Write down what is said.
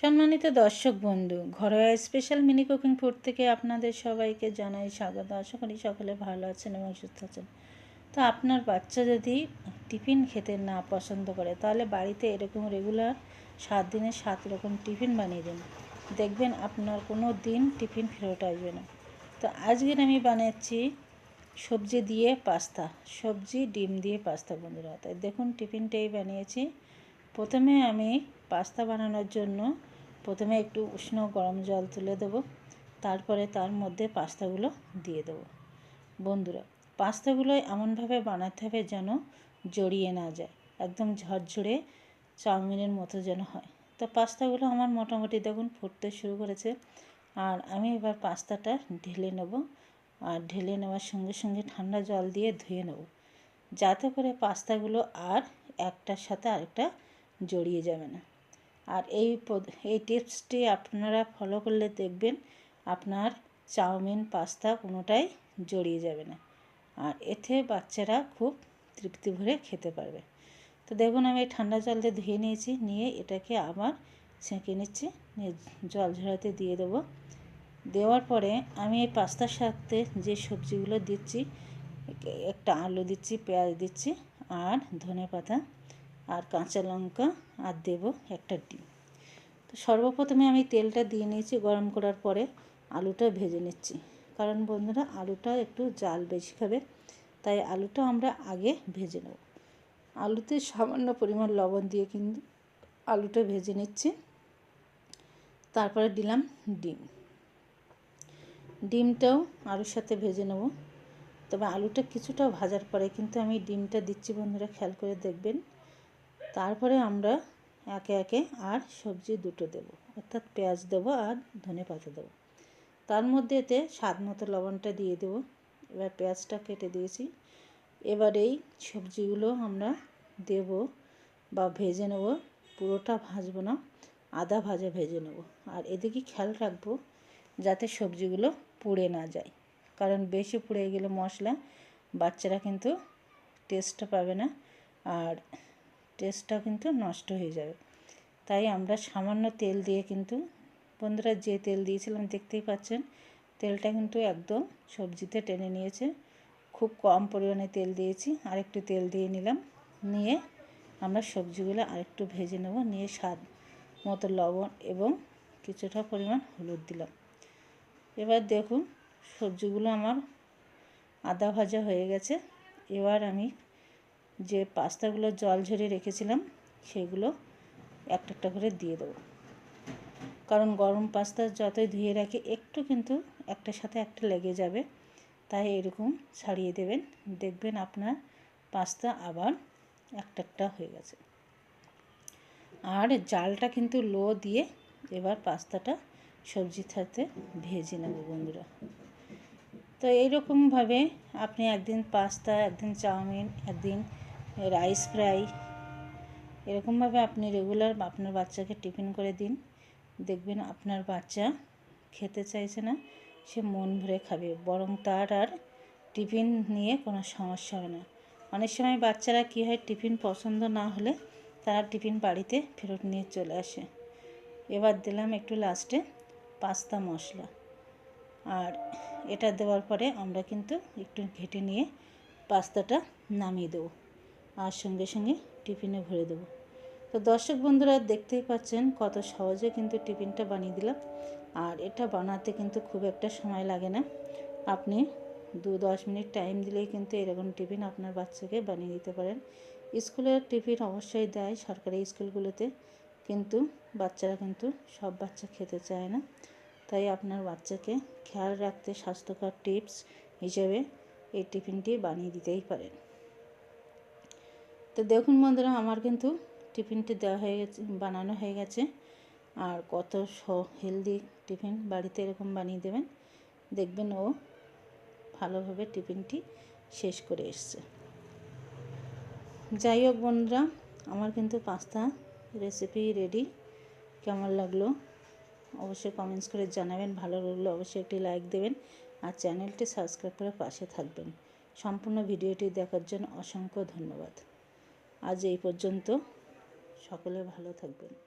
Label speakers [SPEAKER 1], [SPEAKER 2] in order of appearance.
[SPEAKER 1] সম্মানিত দর্শক বন্ধু, ঘরোয়া স্পেশাল মিনি কুকিং ফুড থেকে আপনাদের সবাইকে জানাই স্বাগত। আশা করি সকলে ভালো আছেন এবং সুস্থ আছেন। তো আপনার বাচ্চা যদি টিফিন খেতে না পছন্দ করে, তাহলে বাড়িতে এরকম রেগুলার সাত দিনে সাত রকম টিফিন বানিয়ে দিন। দেখবেন আপনার কোনো দিন টিফিন ফেরত আসবে না। তো আজকের আমি বানাচ্ছি সবজি দিয়ে পাস্তা, সবজি, ডিম দিয়ে পাস্তা বন্ধুরা। তাই দেখুন টিফিনটাই বানিয়েছি। প্রথমে আমি পাস্তা বানানোর জন্য প্রথমে একটু উষ্ণ গরম জল তুলে দেবো। তারপরে তার মধ্যে পাস্তাগুলো দিয়ে দেবো। বন্ধুরা, পাস্তাগুলো এমনভাবে বানাতে হবে যেন জড়িয়ে না যায়, একদম ঝরঝরে চাউমিনের মতো যেন হয়। তো পাস্তাগুলো আমার মোটামুটি দেখুন ফুটতে শুরু করেছে আর আমি এবার পাস্তাটা ঢেলে নেব আর ঢেলে নেওয়ার সঙ্গে সঙ্গে ঠান্ডা জল দিয়ে ধুয়ে নেব। যাতে করে পাস্তাগুলো আর একটার সাথে আরেকটা জড়িয়ে যাবে না। আর এই এই টিপসটি আপনারা ফলো করলে দেখবেন আপনার চাউমিন, পাস্তা কোনোটাই জড়িয়ে যাবে না। আর এতে বাচ্চারা খুব তৃপ্তি ভরে খেতে পারবে। তো দেখুন, আমি ঠান্ডা জল দিয়ে ধুয়ে নিয়েছি, নিয়ে এটাকে আবার ছেঁকে নিচ্ছি, নিয়ে জল ঝরাতে দিয়ে দেবো। দেওয়ার পরে আমি এই পাস্তার সাথে যে সবজিগুলো দিচ্ছি একটা আলু দিচ্ছি, পেঁয়াজ দিচ্ছি, আর ধনে পাতা আর কাঁচা লঙ্কা আর দেব একটা ডিম। তো সর্বপ্রথমে আমি তেলটা দিয়ে নিয়েছি, গরম করার পরে আলুটা ভেজে নিচ্ছি। কারণ বন্ধুরা, আলুটা একটু জাল বেশি খাবে, তাই আলুটা আমরা আগে ভেজে নেব। আলুতে সামান্য পরিমাণ লবণ দিয়ে কিন্তু আলুটা ভেজে নিচ্ছি। তারপরে দিলাম ডিম। ডিমটাও আলুর সাথে ভেজে নেব। তবে আলুটা কিছুটা ভাজার পরে কিন্তু আমি ডিমটা দিচ্ছি, বন্ধুরা, খেয়াল করে দেখবেন। তারপরে আমরা একে একে আর সবজি দুটো দেবো। অর্থাৎ পেঁয়াজ দেবো আর ধনে পাতা দেবো। তার মধ্যে এতে স্বাদ মতো লবণটা দিয়ে দেবো। এবার পেঁয়াজটা কেটে দিয়েছি। এবার এই সবজিগুলো আমরা দেব বা ভেজে নেব। পুরোটা ভাজবো না আদা ভাজা ভেজে নেব। আর এদিকে খেয়াল রাখব যাতে সবজিগুলো পুড়ে না যায়। কারণ বেশি পুড়ে গেলে মশলা, বাচ্চারা কিন্তু টেস্টটা পাবে না। আর টেস্টটা কিন্তু নষ্ট হয়ে যাবে। তাই আমরা সামান্য তেল দিয়ে কিন্তু, বন্ধুরা যে তেল দিয়েছিলাম দেখতেই পাচ্ছেন, তেলটা কিন্তু একদম সবজিতে টেনে নিয়েছে। খুব কম পরিমাণে তেল দিয়েছি, আরেকটু তেল দিয়ে নিলাম, নিয়ে আমরা সবজিগুলো আরেকটু ভেজে নেব, নিয়ে স্বাদ মতো লবণ এবং কিছুটা পরিমাণ হলুদ দিলাম। এবার দেখুন, সবজিগুলো আমার আদা ভাজা হয়ে গেছে, এবার আমি যে পাস্তাগুলো জল ঝরে রেখেছিলাম, সেগুলো একটা একটা করে দিয়ে দেবো। কারণ গরম পাস্তা যতই ধুয়ে রাখি, একটু কিন্তু একটার সাথে একটা লেগে যাবে, তাই এরকম ছাড়িয়ে দেবেন। দেখবেন আপনার পাস্তা আবার একটা একটা হয়ে গেছে। আর জালটা কিন্তু লো দিয়ে এবার পাস্তাটা সবজির সাথে ভেজে নেব বন্ধুরা। তো এইরকমভাবে আপনি একদিন পাস্তা, একদিন চাউমিন, একদিন রাইস ফ্রাই। এরকমভাবে আপনি রেগুলার আপনার বাচ্চাকে টিফিন করে দিন। দেখবেন আপনার বাচ্চা খেতে চাইছে না, সে মন ভরে খাবে। বরং তার আর টিফিন নিয়ে কোনো সমস্যা হবে না। অনেক সময় বাচ্চারা কী হয়, টিফিন পছন্দ না হলে তারা টিফিন বাড়িতে ফেরত নিয়ে চলে আসে। এবার দিলাম একটু লাস্টে পাস্তা মশলা। আর এটা দেওয়ার পরে আমরা কিন্তু একটু ঘেটে নিয়ে পাস্তাটা নামিয়ে দেবো। আর সঙ্গে সঙ্গে টিফিনে ভরে দেবো। তো দর্শক বন্ধুরা, দেখতেই পাচ্ছেন কত সহজে কিন্তু টিফিনটা বানিয়ে দিলাম। আর এটা বানাতে কিন্তু খুব একটা সময় লাগে না। আপনি দু দশ মিনিট টাইম দিলেই কিন্তু এরকম টিফিন আপনার বাচ্চাকে বানিয়ে দিতে পারেন। স্কুলের টিফিন অবশ্যই দেয় সরকারি স্কুলগুলোতে, কিন্তু বাচ্চারা কিন্তু সব বাচ্চা খেতে চায় না। তাই আপনার বাচ্চাকে খেয়াল রাখতে স্বাস্থ্যকর টিপস হিসেবে এই টিফিনটি বানিয়ে দিতেই পারেন। তো দেখুন বন্ধুরা, আমার কিন্তু টিফিনটি দেওয়া হয়ে গেছে, বানানো হয়ে গেছে। আর কত স হেলদি টিফিন বাড়িতে এরকম বানিয়ে দেবেন। দেখবেন ও ভালোভাবে টিফিনটি শেষ করে এসছে। যাই হোক বন্ধুরা, আমার কিন্তু পাস্তা রেসিপি রেডি কেমন লাগল অবশ্যই কমেন্টস করে জানাবেন। ভালো লাগল অবশ্যই একটি লাইক দেবেন আর চ্যানেলটি সাবস্ক্রাইব করে পাশে থাকবেন। সম্পূর্ণ ভিডিওটি দেখার জন্য অসংখ্য ধন্যবাদ। আজ এই পর্যন্ত। সকলে ভালো থাকবেন।